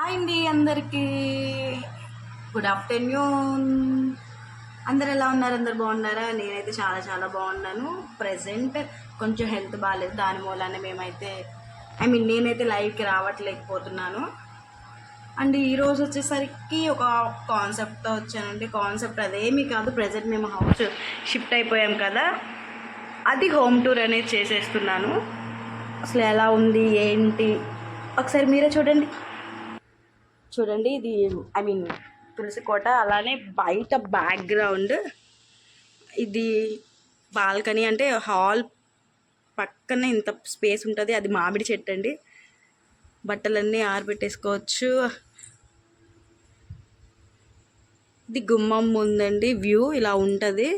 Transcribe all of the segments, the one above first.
Hi అండి అందరికీ. Good afternoon అందరు ఎలా ఉన్నారు? అందరు బాగున్నారా? నేనైతే చాలా చాలా బాగున్నాను. ప్రజెంట్ కొంచెం హెల్త్ బాగాలేదు దాని మూలానే మేమైతే ఐ మీన్ నేనైతే లైవ్కి రావట్లేకపోతున్నాను. అండ్ ఈరోజు వచ్చేసరికి ఒక కాన్సెప్ట్తో వచ్చానండి. కాన్సెప్ట్ అదేమీ కాదు. ప్రజెంట్ మేము హౌస్ షిఫ్ట్ అయిపోయాం కదా. అది హోమ్ టూర్ అనేది చేసేస్తున్నాను. అసలు ఎలా ఉంది? ఏంటి? ఒకసారి మీరే చూడండి. చూడండి ఇది ఐ మీన్ తులసి కోట అలానే బయట బ్యాక్గ్రౌండ్ ఇది బాల్కనీ అంటే హాల్ పక్కన ఇంత స్పేస్ ఉంటుంది అది మామిడి చెట్టు అండి. బట్టలన్నీ ఆరబెట్టేసుకోవచ్చు. ఇది గుమ్మం ఉందండి వ్యూ ఇలా ఉంటుంది.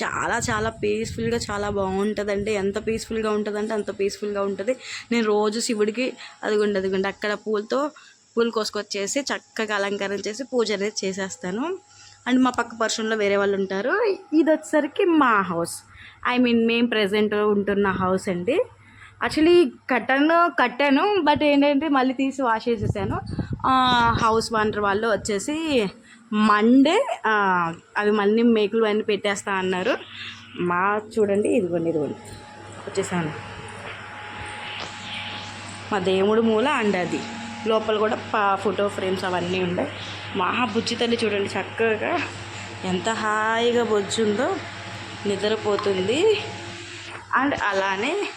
చాలా చాలా పీస్ఫుల్గా చాలా బాగుంటుందండి. ఎంత పీస్ఫుల్గా ఉంటుందంటే అంత పీస్ఫుల్గా ఉంటుంది. నేను రోజు శివుడికి అదిగోండి అదిగోండి అక్కడ పూలతో పూలు కోసుకొచ్చేసి చక్కగా అలంకరణ చేసి పూజ అనేది చేసేస్తాను. అండ్ మా పక్క పర్సన్లో వేరే వాళ్ళు ఉంటారు. ఇది వచ్చేసరికి మా హౌస్. ఐ మీన్ మేము ప్రజెంట్ ఉంటున్న హౌస్ అండి. యాక్చువల్లీ కట్టను కట్టాను బట్ ఏంటంటే మళ్ళీ తీసి వాష్ చేసేసాను. హౌస్ వాంటర్ వాళ్ళు వచ్చేసి మండే అవి మళ్ళీ మేకులు అన్నీ పెట్టేస్తా అన్నారు. మా చూడండి ఇదిగోండి ఇదిగోండి. వచ్చేసాను. మా దేవుడు మూల అండ్ అది. లోపల కూడా పా ఫోటో ఫ్రేమ్స్ అవన్నీ ఉన్నాయి మా బుజ్జి తల్లి చూడండి చక్కగా. ఎంత హాయిగా బొజ్జుందో నిద్రపోతుంది. అండ్ అలానే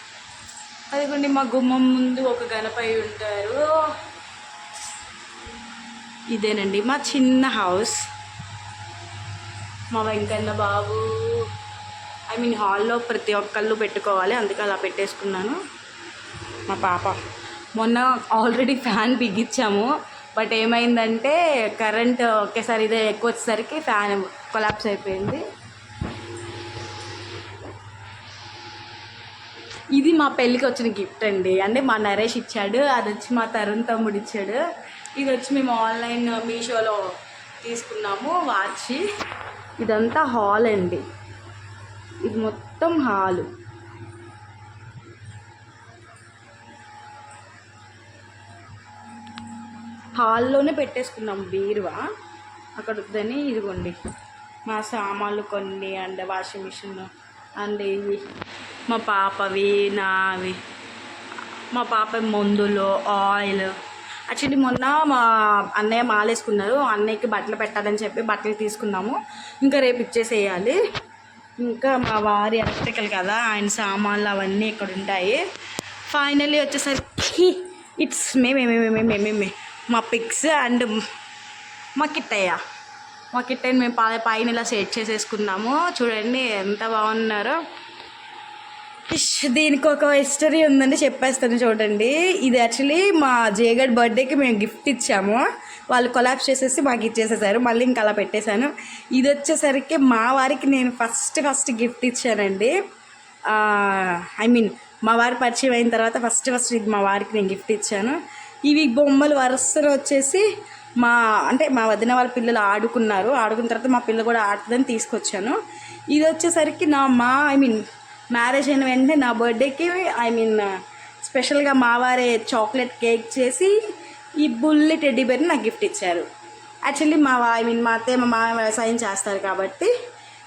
అదిగోండి మా గుమ్మం ముందు ఒక గణపై ఉంటారు. ఇదేనండి మా చిన్న హౌస్. మా వెంకన్న బాబు ఐ మీన్ హాల్లో ప్రతి ఒక్కళ్ళు పెట్టుకోవాలి అందుకే అలా పెట్టేసుకున్నాను. మా పాప. మొన్న ఆల్రెడీ ఫ్యాన్ బిగించాము. బట్ ఏమైందంటే కరెంట్ ఒకేసారి ఇదే ఎక్కువ వచ్చేసరికి ఫ్యాన్ కొలాప్స్ అయిపోయింది. ఇది మా పెళ్ళికి వచ్చిన గిఫ్ట్ అండి. అంటే మా నరేష్ ఇచ్చాడు అది వచ్చి మా తరుణ్ తమ్ముడు ఇచ్చాడు. ఇది వచ్చి మేము ఆన్లైన్ మీషోలో తీసుకున్నాము వాచ్. ఇదంతా హాల్ అండి. ఇది మొత్తం హాలు. హాల్లోనే పెట్టేసుకున్నాం బీరువా. అక్కడ వద్దని ఇదిగోండి. మా సామాన్లు కొన్ని అండ్ వాషింగ్ మిషన్ అండ్ ఇవి. మా పాపవి నావి. మా పాప మందులు ఆయిల్. యాక్చువల్లీ మొన్న మా అన్నయ్య మాలేసుకున్నారు. అన్నయ్యకి బట్టలు పెట్టాలని చెప్పి బట్టలు తీసుకున్నాము. ఇంకా రేపు ఇచ్చేసేయాలి. ఇంకా మా వారి ఎలక్ట్రికల్ కదా ఆయన సామాన్లు అవన్నీ ఇక్కడ ఉంటాయి. ఫైనల్లీ వచ్చేసరికి ఇట్స్ మేమే మేమే మేమే మేమే మా పిక్స్ అండ్ మా కిట్టయ్య. మా కిట్టయ్యని మేము పా పైన ఇలా సెట్ చేసేసుకున్నాము. చూడండి ఎంత బాగున్నారో. దీనికి ఒక హిస్టరీ ఉందని చెప్పేస్తాను చూడండి. ఇది యాక్చువల్లీ మా జేగడ్ బర్త్డేకి మేము గిఫ్ట్ ఇచ్చాము. వాళ్ళు కొలాబ్స్ చేసేసి మాకు ఇచ్చేసేసారు. మళ్ళీ ఇంకా అలా పెట్టేశాను. ఇది వచ్చేసరికి మా వారికి నేను ఫస్ట్ ఫస్ట్ గిఫ్ట్ ఇచ్చానండి. ఐ మీన్ మా వారి పరిచయం అయిన తర్వాత ఫస్ట్ ఫస్ట్ ఇది మా వారికి నేను గిఫ్ట్ ఇచ్చాను. ఇవి బొమ్మలు వరుసలో వచ్చేసి మా అంటే మా వదిన వాళ్ళ పిల్లలు ఆడుకున్నారు. ఆడుకున్న తర్వాత మా పిల్ల కూడా ఆడుతుందని తీసుకొచ్చాను. ఇది వచ్చేసరికి నా మా ఐ మీన్ మ్యారేజ్ అయిన వెంటనే నా బర్త్డేకి ఐ మీన్ స్పెషల్గా మా వారే చాక్లెట్ కేక్ చేసి ఈ బుల్లి టెడ్డీ బేర్ని నాకు గిఫ్ట్ ఇచ్చారు. యాక్చువల్లీ మా ఐ మీన్ మా అత్తయ్య మా మామ వ్యవసాయం చేస్తారు కాబట్టి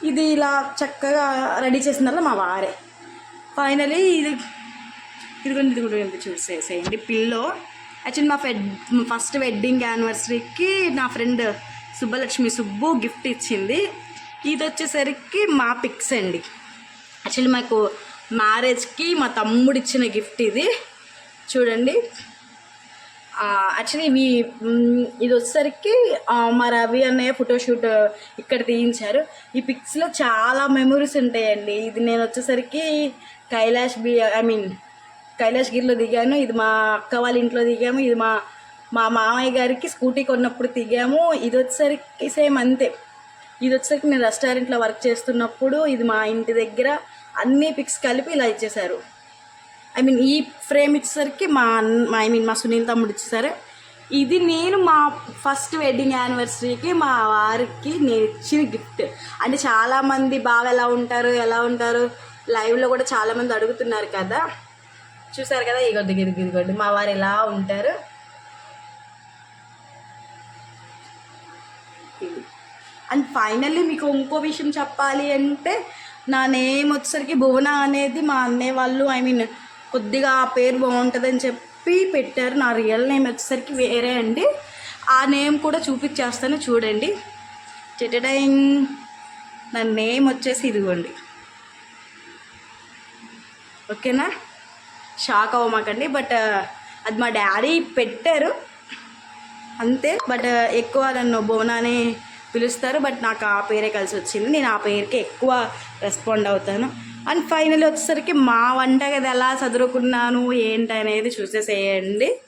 ఇది ఇలా చక్కగా రెడీ చేసిన మా వారే. ఫైనలీ ఇది ఇదిగోండి ఇది కూడా చూసేసేయండి. పిల్లో యాక్చువల్లీ మా ఫెడ్ ఫస్ట్ వెడ్డింగ్ యానివర్సరీకి నా ఫ్రెండ్ సుబ్బలక్ష్మి సుబ్బు గిఫ్ట్ ఇచ్చింది. ఇది వచ్చేసరికి మా పిక్స్ అండి. యాక్చువల్లీ మాకు మ్యారేజ్కి మా తమ్ముడు ఇచ్చిన గిఫ్ట్ ఇది. చూడండి. యాక్చువల్లీ ఇవి ఇది వచ్చేసరికి మా రవి అన్నయ్య ఫోటోషూట్ ఇక్కడ తీయించారు. ఈ పిక్స్లో చాలా మెమరీస్ ఉంటాయండి. ఇది నేను వచ్చేసరికి Kailash B I mean Kailash గిరిలో దిగాను ఇది మా అక్క వాళ్ళ ఇంట్లో దిగాము ఇది మా మా మామయ్య గారికి స్కూటీ కొన్నప్పుడు దిగాము. ఇది వచ్చేసరికి సేమ్ అంతే. ఇది వచ్చేసరికి నేను రెస్టారెంట్లో వర్క్ చేస్తున్నప్పుడు ఇది మా ఇంటి దగ్గర అన్ని పిక్స్ కలిపి ఇలా ఇచ్చేశారు. ఐ మీన్ ఈ ఫ్రేమ్ ఇచ్చేసరికి మా అన్న ఐ మీన్ మా సునీల్ తమ్ముడు ఇచ్చేసారు ఇది నేను మా ఫస్ట్ వెడ్డింగ్ యానివర్సరీకి మా వారికి నేను ఇచ్చిన గిఫ్ట్. అంటే చాలామంది బాగా ఎలా ఉంటారు ఎలా ఉంటారు లైవ్లో కూడా చాలామంది అడుగుతున్నారు కదా. చూసారు కదా ఇగొద్దు గిరిగి ఇదిగోండి మా వారు ఎలా ఉంటారు? అండ్ ఫైనల్లీ మీకు ఇంకో విషయం చెప్పాలి అంటే నా నేమ్ వచ్చేసరికి భువన అనేది మా అన్నయ్య వాళ్ళు ఐ మీన్ కొద్దిగా ఆ పేరు బాగుంటుందని చెప్పి పెట్టారు. నా రియల్ నేమ్ వచ్చేసరికి వేరే అండి. ఆ నేమ్ కూడా చూపించేస్తాను చూడండి. చెటైన్ నా నేమ్ వచ్చేసి ఇదిగోండి. ఓకేనా షాక్ అవ్వమాకండి. బట్ అది మా డాడీ పెట్టారు. అంతే. బట్ ఎక్కువ నన్ను బోనాని పిలుస్తారు. బట్ నాకు ఆ పేరే కలిసి వచ్చింది నేను ఆ పేరుకి ఎక్కువ రెస్పాండ్ అవుతాను. అండ్ ఫైనల్ వచ్చేసరికి మా వంట కదా ఎలా చదువుకున్నాను ఏంటి అనేది చూసేసేయండి.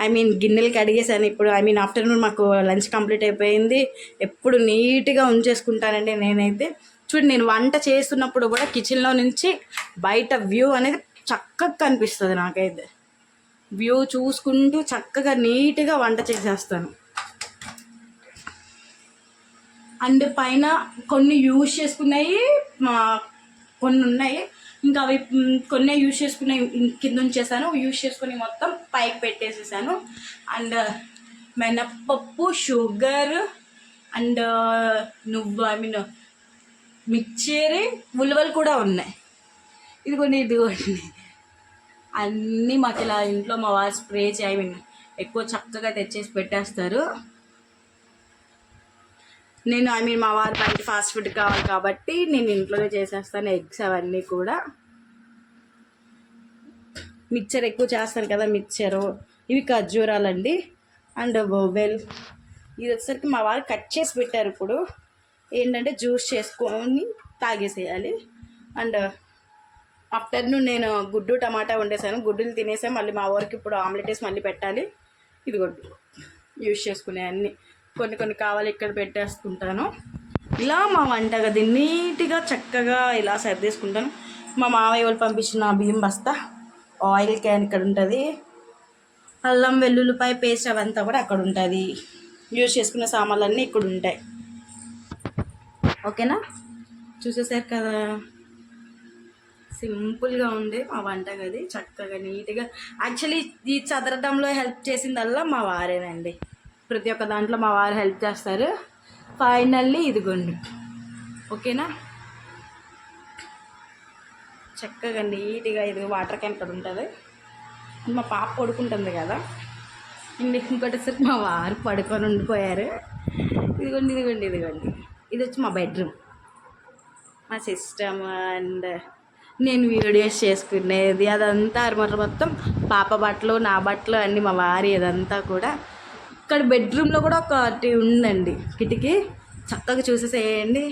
ఐ మీన్ గిన్నెలు కడిగేసాను ఇప్పుడు. ఐ మీన్ ఆఫ్టర్నూన్ మాకు లంచ్ కంప్లీట్ అయిపోయింది. ఎప్పుడు నీట్గా ఉంచేసుకుంటానండి నేనైతే. చూడండి నేను వంట చేస్తున్నప్పుడు కూడా కిచెన్లో నుంచి బయట వ్యూ అనేది చక్కగా కనిపిస్తుంది నాకైతే. వ్యూ చూసుకుంటూ చక్కగా నీట్గా వంట చేసేస్తాను. అండ్ పైన కొన్ని యూజ్ చేసుకున్నాయి కొన్ని ఉన్నాయి. ఇంకా అవి కొన్ని యూజ్ చేసుకునే కింద ఉంచేసాను. యూజ్ చేసుకుని మొత్తం పైకి పెట్టేసేసాను. అండ్ మినప్పప్పు షుగర్ అండ్ నువ్వు ఐ మీన్ మిక్చర్ ఉలవలు కూడా ఉన్నాయి. ఇదిగోండి ఇదిగోండి అన్నీ మాకు ఇలా ఇంట్లో మా వారు స్ప్రే చేయ మీన్ ఎక్కువ చక్కగా తెచ్చేసి పెట్టేస్తారు. నేను ఐ మీన్ మా వారు బయట ఫాస్ట్ ఫుడ్ కావాలి కాబట్టి నేను ఇంట్లోనే చేసేస్తాను ఎగ్స్ అవన్నీ కూడా. మిక్చర్ ఎక్కువ చేస్తాను కదా మిక్చరు. ఇవి ఖర్జూరాలండి. అండ్ బొబెల్ ఇది వచ్చేసరికి మా వారు కట్ చేసి పెట్టారు ఇప్పుడు. ఏంటంటే జ్యూస్ చేసుకొని తాగేసేయాలి. అండ్ ఆఫ్టర్నూన్ నేను గుడ్డు టమాటా వండేసాను. గుడ్డులు తినేసా మళ్ళీ మా వారికి ఇప్పుడు ఆమ్లెట్ వేసి మళ్ళీ పెట్టాలి. ఇది గుడ్డు యూజ్ చేసుకునే అన్ని. కొన్ని కొన్ని కావాలి ఇక్కడ పెట్టేసుకుంటాను. ఇలా మా వంట గది నీట్గా చక్కగా ఇలా సర్దేసుకుంటాను. మా మామయ్య వాళ్ళు పంపించిన బియ్యం బస్తా ఆయిల్ క్యాన్ ఇక్కడ ఉంటుంది. అల్లం వెల్లుల్లిపాయ పేస్ట్ అవంతా కూడా అక్కడ ఉంటుంది. యూజ్ చేసుకున్న సామాన్లన్నీ ఇక్కడ ఉంటాయి. ఓకేనా? చూసేసారు కదా? సింపుల్గా ఉండే మా వంటగది. చక్కగా నీట్గా. యాక్చువల్లీ ఈ చదరడంలో హెల్ప్ చేసిందల్లా మా వారేనండి. ప్రతి ఒక్క దాంట్లో మా వారు హెల్ప్ చేస్తారు. ఫైనల్లీ ఇదిగోండి. ఓకేనా? చక్కగా నీట్గా ఇది వాటర్ క్యాన్ ఇక్కడ ఉంటుంది. మా పాప పడుకుంటుంది కదా. ఇండి ఇంకోటిసరికి మా వారు పడుకొని ఉండిపోయారు. ఇదిగోండి ఇదిగోండి ఇదిగోండి. ఇది వచ్చి మా బెడ్రూమ్. మా సిస్టమ్ అండ్ నేను వీడియోస్ చేసుకునేది అదంతా అరమర మొత్తం పాప బట్టలు నా బట్టలు అన్నీ మా వారి అదంతా కూడా. ఇక్కడ బెడ్రూమ్లో కూడా ఒకటి ఉందండి కిటికీ. చక్కగా చూసేసేయండి.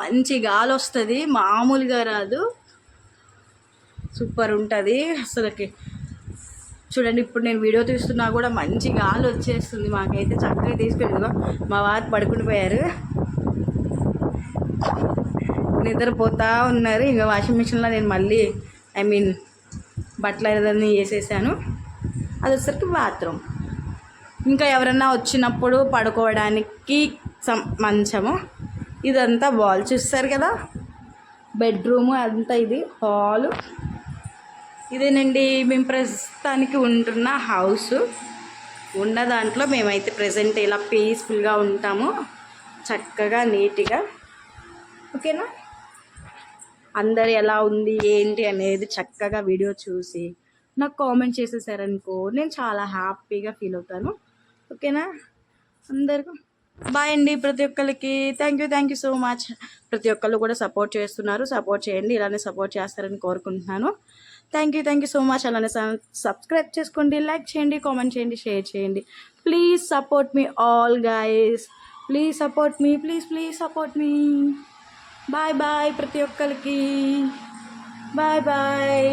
మంచి గాలి వస్తుంది మామూలుగా రాదు. సూపర్ ఉంటుంది అసలుకి. చూడండి ఇప్పుడు నేను వీడియో తీస్తున్నా కూడా మంచి గాలి వచ్చేస్తుంది. మాకైతే చక్కగా తీసుకెళ్ళి మా వారు పడుకుని పోయారు. నిద్రపోతూ ఉన్నారు. ఇంకా వాషింగ్ మిషన్లో నేను మళ్ళీ ఐ మీన్ బట్టలు ఏదన్నీ వేసేసాను. అది వచ్చేసరికి బాత్రూమ్. ఇంకా ఎవరన్నా వచ్చినప్పుడు పడుకోవడానికి సం మంచము. ఇదంతా వాల్ చూస్తారు కదా? బెడ్రూము అంతా ఇది హాలు. ఇదేనండి మేము ప్రస్తుతానికి ఉంటున్న హౌస్. ఉన్న దాంట్లో మేమైతే ప్రజెంట్ ఇలా పీస్ఫుల్గా ఉంటాము. చక్కగా నీట్గా. ఓకేనా? అందరు ఎలా ఉంది ఏంటి అనేది చక్కగా వీడియో చూసి నాకు కామెంట్ చేసేసారనుకో నేను చాలా హ్యాపీగా ఫీల్ అవుతాను. ఓకేనా? అందరికీ బాయ్ అండి ప్రతి ఒక్కరికి. Thank you thank you so much ప్రతి ఒక్కళ్ళు కూడా సపోర్ట్ చేస్తున్నారు. సపోర్ట్ చేయండి ఇలానే సపోర్ట్ చేస్తారని కోరుకుంటున్నాను. Thank you thank you so much అలానే సబ్స్క్రైబ్ చేసుకోండి లైక్ చేయండి కామెంట్ చేయండి షేర్ చేయండి. Please support me all guys please support me please please support me bye bye ప్రతి ఒక్కరికి. Bye bye